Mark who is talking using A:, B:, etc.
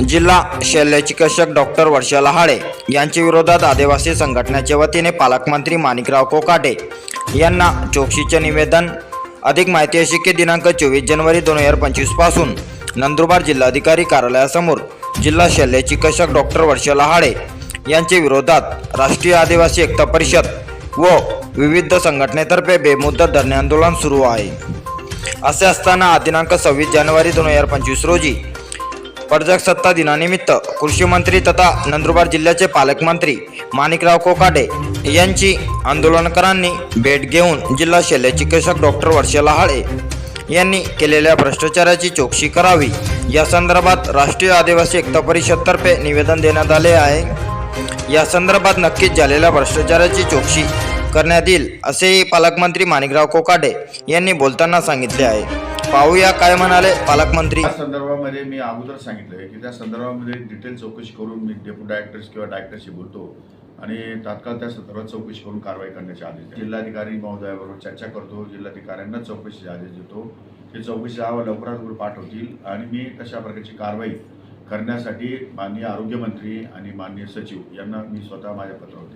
A: जिल्हा शल्य चिकित्सक डॉक्टर वर्षा लहाळे यांच्या विरोधात आदिवासी संघटनेच्या वतीने पालकमंत्री माणिकराव कोकाटे यांना चौकशीचे निवेदन. अधिक माहिती अशी की दिनांक चोवीस जानेवारी दोन हजार पंचवीसपासून नंदुरबार जिल्हाधिकारी कार्यालयासमोर जिल्हा शल्य चिकित्सक डॉक्टर वर्षा लहाळे यांच्या विरोधात राष्ट्रीय आदिवासी एकता परिषद व विविध संघटनेतर्फे बेमुदत धरणे आंदोलन सुरू आहे. असे असताना दिनांक सव्वीस जानेवारी दोन हजार पंचवीस रोजी प्रजासत्ता दिनानिमित्त कृषी मंत्री तथा नंदुरबार जिल्ह्याचे पालकमंत्री माणिकराव कोकाडे यांची आंदोलनकारांनी भेट घेऊन जिल्हा शल्य चिकित्सक डॉक्टर वर्षा लहाळे यांनी केलेल्या भ्रष्टाचाराची चौकशी करावी. या संदर्भात राष्ट्रीय आदिवासी एकता परिषदतर्फे निवेदन देण्यात आले आहे. या संदर्भात नक्कीच झालेल्या भ्रष्टाचाराची चौकशी करण्यात येईल असेही पालकमंत्री माणिकराव कोकाडे यांनी बोलताना सांगितले आहे. पाहूया काय म्हणाले पालकमंत्री.
B: त्या संदर्भामध्ये मी अगोदर सांगितलं की त्या संदर्भामध्ये डिटेल चौकशी करून मी डेप्युटी डायरेक्टर्स किंवा डायरेक्टरशी बोलतो आणि तात्काळ त्या संदर्भात चौकशी करून कारवाई करण्याचे आदेश जिल्हाधिकारी महोदयाबरोबर चर्चा करतो जिल्हाधिकाऱ्यांना चौकशीचे आदेश देतो. ते चौकशी अहवाल लवकरात लवकर पाठवतील आणि मी तशा प्रकारची कारवाई करण्यासाठी माननीय आरोग्यमंत्री आणि माननीय सचिव यांना मी स्वतः माझ्या पत्रावरती